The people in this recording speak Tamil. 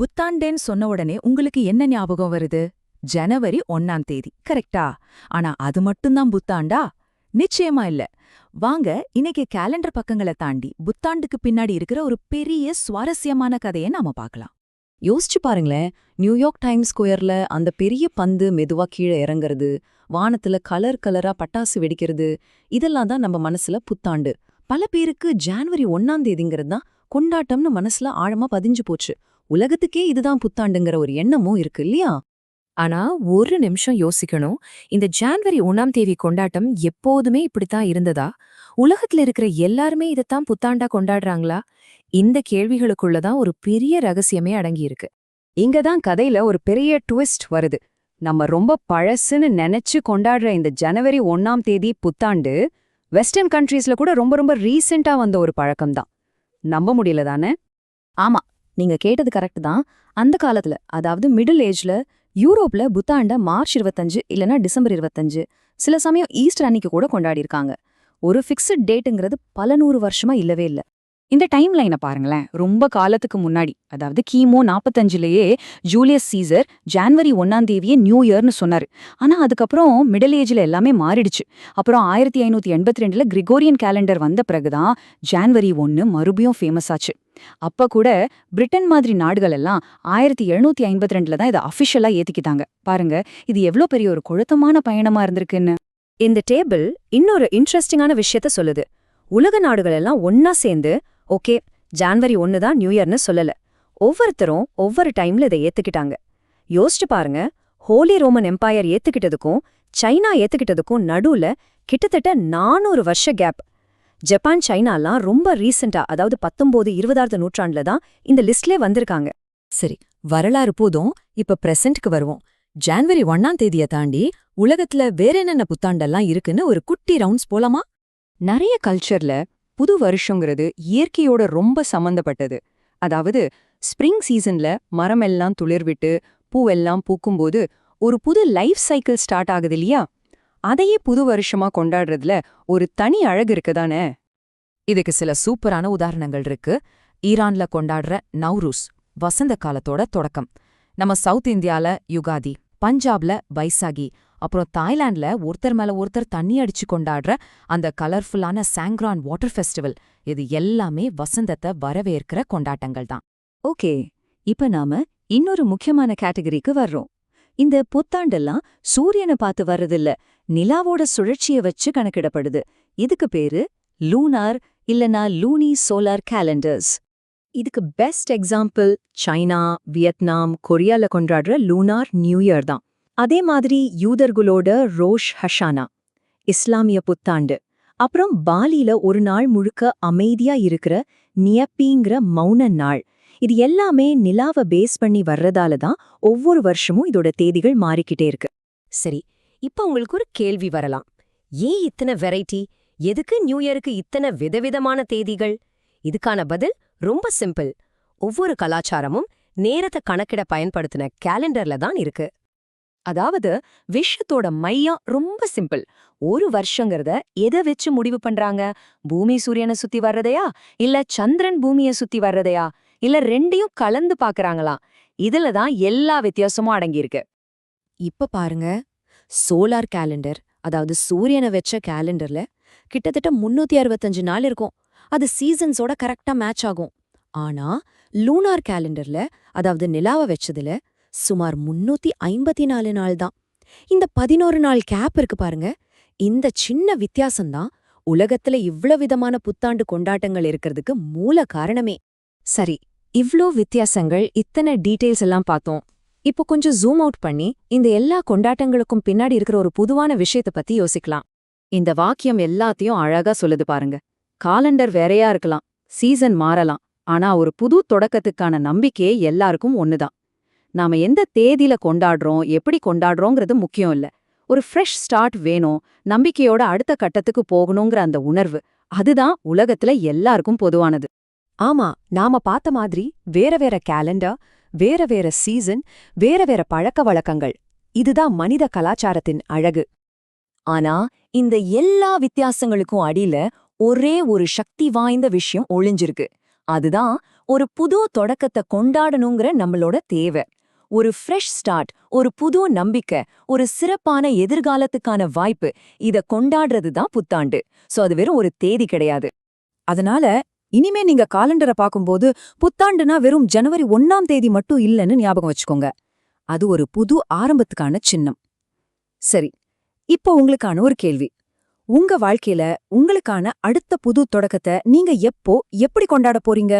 புத்தாண்டேன்னு சொன்ன உடனே உங்களுக்கு என்ன ஞாபகம் வருது? ஜனவரி ஒன்னாம் தேதி. கரெக்டா? ஆனா அது மட்டும்தான் புத்தாண்டா? நிச்சயமா இல்ல. வாங்க இன்னைக்கு கேலண்டர் பக்கங்களை தாண்டி புத்தாண்டுக்கு பின்னாடி இருக்கிற ஒரு பெரிய சுவாரஸ்யமான கதையை நாம பார்க்கலாம். யோசிச்சு பாருங்களேன் நியூயார்க் டைம்ஸ் ஸ்கொயர்ல அந்த பெரிய பந்து மெதுவா கீழே இறங்குறது வானத்துல கலர் கலரா பட்டாசு வெடிக்கிறது இதெல்லாம் தான் நம்ம மனசுல புத்தாண்டு. பல பேருக்கு ஜான்வரி ஒன்னாம் தேதிங்கிறது தான் கொண்டாட்டம்னு மனசுல ஆழமா பதிஞ்சு போச்சு. உலகத்துக்கே இதுதான் புத்தாண்டுங்கிற ஒரு எண்ணமும் இருக்கு இல்லையா? ஆனா ஒரு நிமிஷம் யோசிக்கணும். இந்த ஜான்வரி ஒண்ணாம் தேதி கொண்டாட்டம் எப்போதுமே இப்படித்தான் இருந்ததா? உலகத்துல இருக்கிற எல்லாருமே இதைத்தான் புத்தாண்டா கொண்டாடுறாங்களா? இந்த கேள்விகளுக்குள்ளதான் ஒரு பெரிய ரகசியமே அடங்கியிருக்கு. இங்கதான் கதையில ஒரு பெரிய ட்விஸ்ட் வருது. நம்ம ரொம்ப பழசுன்னு நினைச்சு கொண்டாடுற இந்த ஜனவரி ஒன்னாம் தேதி புத்தாண்டு வெஸ்டர்ன் கண்ட்ரீஸ்ல கூட ரொம்ப ரொம்ப ரீசெண்டா வந்த ஒரு பழக்கம்தான். நம்ப முடியல தானே? ஆமா நீங்க கேட்டது கரெக்ட் தான். அந்த காலத்துல அதாவது மிடில் ஏஜ்ல யூரோப்ல புத்தாண்ட மார்ச் இருபத்தஞ்சு இல்லனா டிசம்பர் இருபத்தஞ்சு சில சமயம் ஈஸ்டர் அன்னைக்கு கூட கொண்டாடிருக்காங்க ஒரு ஃபிக்ஸட் டேட்டுங்கிறது பல நூறு வருஷமா இல்லவே இல்ல. இந்த டைம் லைனை பாருங்களேன். ரொம்ப காலத்துக்கு முன்னாடி அதாவது கிமோ நாற்பத்தஞ்சுலயே ஜூலியஸ் சீசர் ஜான்வரி ஒன்னாம் தேதியே நியூ இயர்னு சொன்னாரு. ஆனா அதுக்கப்புறம் மிடில் ஏஜ்ல எல்லாமே மாறிடுச்சு. அப்புறம் ஆயிரத்தி ஐநூத்தி எண்பத்தி ரெண்டுல கிரிகோரியன் கேலண்டர் வந்த பிறகுதான் ஜான்வரி ஒன்னு மறுபடியும் ஃபேமஸ் ஆச்சு. அப்ப கூட பிரிட்டன் மாதிரி நாடுகள் எல்லாம் ஆயிரத்தி எழுநூத்தி ஐம்பத்தி ரெண்டுல தான் இதை அஃபிஷியலா ஏத்திக்கிட்டாங்க. பாருங்க இது எவ்ளோ பெரிய ஒரு கொழுத்தமான பயணமா இருந்திருக்குன்னு. இந்த டேபிள் இன்னொரு இன்ட்ரெஸ்டிங்கான விஷயத்த சொல்லுது. உலக நாடுகள் எல்லாம் ஒன்னா சேர்ந்து ஓகே ஜான்வரி ஒன்னு தான் நியூ இயர்னு சொல்லல. ஒவ்வொருத்தரும் ஒவ்வொரு டைம்ல இதை ஏத்துக்கிட்டாங்க. யோசிச்சு பாருங்க ஹோலி ரோமன் எம்பையர் ஏத்துக்கிட்டதுக்கும் சைனா ஏத்துக்கிட்டதுக்கும் நடுவுல கிட்டத்தட்ட நானூறு வருஷ கேப் ஜப்பான் சைனாலாம் ரொம்ப ரீசெண்டா அதாவது பத்தொன்பது இருபதாவது நூற்றாண்டுல தான் இந்த லிஸ்ட்லே வந்திருக்காங்க. சரி வரலாறு போதும் இப்ப பிரசன்ட்க்கு வருவோம். ஜான்வரி ஒன்னாம் தேதிய தாண்டி உலகத்துல வேற என்னென்ன புத்தாண்டெல்லாம் இருக்குன்னு ஒரு குட்டி ரவுண்ட்ஸ் போலாமா? நிறைய கல்ச்சர்ல புது வருஷங்கிறது இயற்கையோட ரொம்ப சம்பந்தப்பட்டது. அதாவது ஸ்ப்ரிங் சீசன்ல மரம் எல்லாம் துளிர்விட்டு பூவெல்லாம் பூக்கும்போது ஒரு புது லைஃப் சைக்கிள் ஸ்டார்ட் ஆகுது இல்லையா? அதையே புது வருஷமா கொண்டாடுறதுல ஒரு தனி அழகு இருக்குதானே? இதுக்கு சில சூப்பரான உதாரணங்கள் இருக்கு. ஈரான்ல கொண்டாடுற நவ்ரூஸ் வசந்த காலத்தோட தொடக்கம். நம்ம சவுத் இந்தியால யுகாதி பஞ்சாப்ல பைசாகி அப்புறம் தாய்லாந்துல ஒருத்தர் மேல ஒருத்தர் தண்ணி அடிச்சு கொண்டாடுற அந்த கலர்ஃபுல்லான சாங்க்ரான் வாட்டர் ஃபெஸ்டிவல் இது எல்லாமே வசந்தத்தை வரவேற்கிற கொண்டாட்டங்கள் தான். ஓகே இப்ப நாம இன்னொரு முக்கியமான கேட்டகரிக்கு வர்றோம். இந்த புத்தாண்டெல்லாம் சூரியனை பார்த்து வர்றதில்ல நிலாவோட சுழற்சிய வச்சு கணக்கிடப்படுது. இதுக்கு பேரு லூனார் இல்லனா லூனி சோலார் கேலண்டர்ஸ் இதுக்கு பெஸ்ட் எக்ஸாம்பிள் சைனா வியட்நாம் கொரியால கொண்டாடுற லூனார் நியூ இயர் தான். அதே மாதிரி யூதர்களோட ரோஷ் ஹஷானா இஸ்லாமிய புத்தாண்டு. அப்புறம் பாலியில ஒரு நாள் முழுக்க அமைதியா இருக்கிற நியப்பிங்கிற மௌன நாள். இது எல்லாமே நிலாவை பேஸ் பண்ணி வர்றதால தான் ஒவ்வொரு வருஷமும் இதோட தேதிகள் மாறிக்கிட்டே இருக்கு. சரி இப்ப உங்களுக்கு ஒரு கேள்வி வரலாம். ஏன் இத்தனை வெரைட்டி எதுக்கு நியூ இயருக்கு இத்தனை விதவிதமான தேதிகள்? இதுக்கான பதில் ரொம்ப சிம்பிள் ஒவ்வொரு கலாச்சாரமும் நேரத்தை கணக்கிட பயன்படுத்தின கேலண்டர்ல தான் இருக்கு. அதாவது விஷயத்தோட மையம் ரொம்ப சிம்பிள். ஒரு வருஷங்கிறத எதை வச்சு முடிவு பண்றாங்க? பூமி சூரியனை சுத்தி வர்றதையா? இல்ல சந்திரன் பூமியை சுத்தி வர்றதையா? இல்ல ரெண்டையும் கலந்து பாக்குறாங்களா? இதுல தான் எல்லா வித்தியாசமும் அடங்கியிருக்கு. இப்ப பாருங்க. சோலார் கேலண்டர் அதாவது சூரியனை வச்ச கேலண்டர்ல கிட்டத்தட்ட முன்னூத்தி அறுபத்தஞ்சு நாள் இருக்கும். அது சீசன்ஸோட கரெக்டா மேட்ச் ஆகும். ஆனா லூனார் கேலண்டர்ல அதாவது நிலாவை வச்சதுல சுமார் முன்னூத்தி ஐம்பத்தி நாலு நாள் தான் இந்த பதினோரு நாள் கேப் இருக்கு பாருங்க. இந்த சின்ன வித்தியாசம்தான் உலகத்துல இவ்ளோ விதமான புத்தாண்டு கொண்டாட்டங்கள் இருக்கிறதுக்கு மூல காரணமே. சரி இவ்ளோ வித்தியாசங்கள் இத்தனை டீடைல்ஸ் எல்லாம் பார்த்தோம். இப்போ கொஞ்சம் ஜூம் அவுட் பண்ணி இந்த எல்லா கொண்டாட்டங்களுக்கும் பின்னாடி இருக்கிற ஒரு பொதுவான விஷயத்தை பத்தி யோசிக்கலாம். இந்த வாக்கியம் எல்லாத்தையும் அழகா சொல்லுது பாருங்க. காலண்டர் வேறையா இருக்கலாம். சீசன் மாறலாம். ஆனா ஒரு புது தொடக்கத்துக்கான நம்பிக்கையே எல்லாருக்கும் ஒண்ணுதான். நாம எந்த தேதியில கொண்டாடுறோம் எப்படி கொண்டாடுறோங்கிறது முக்கியம் இல்ல. ஒரு ஃப்ரெஷ் ஸ்டார்ட் வேணும் நம்பிக்கையோட அடுத்த கட்டத்துக்கு போகணுங்கிற அந்த உணர்வு அதுதான் உலகத்துல எல்லாருக்கும் பொதுவானது. ஆமா நாம பார்த்த மாதிரி வேற வேற கேலண்டர் வேற வேற சீசன் வேற வேற பழக்க வழக்கங்கள். இதுதான் மனித கலாச்சாரத்தின் அழகு. ஆனா இந்த எல்லா வித்தியாசங்களுக்கும் அடியில ஒரே ஒரு சக்தி வாய்ந்த விஷயம் ஒளிஞ்சிருக்கு. அதுதான் ஒரு புது தொடக்கத்தை கொண்டாடணுங்கிற நம்மளோட தேவை. ஒரு ஃப்ரெஷ் ஸ்டார்ட் ஒரு புது நம்பிக்கை ஒரு சிறப்பான எதிர்காலத்துக்கான வாய்ப்பு இத கொண்டாடுறது தான் புத்தாண்டு. சோ அது வெறும் ஒரு தேதி கிடையாது. அதனால இனிமே நீங்க காலண்டரை பாக்கும்போது புத்தாண்டுனா வெறும் ஜனவரி ஒன்னாம் தேதி மட்டும் இல்லைன்னு ஞாபகம் வச்சுக்கோங்க. அது ஒரு புது ஆரம்பத்துக்கான சின்னம். சரி இப்போ உங்களுக்கான ஒரு கேள்வி. உங்க வாழ்க்கையில உங்களுக்கான அடுத்த புது தொடக்கத்தை நீங்க எப்போ எப்படி கொண்டாட போறீங்க?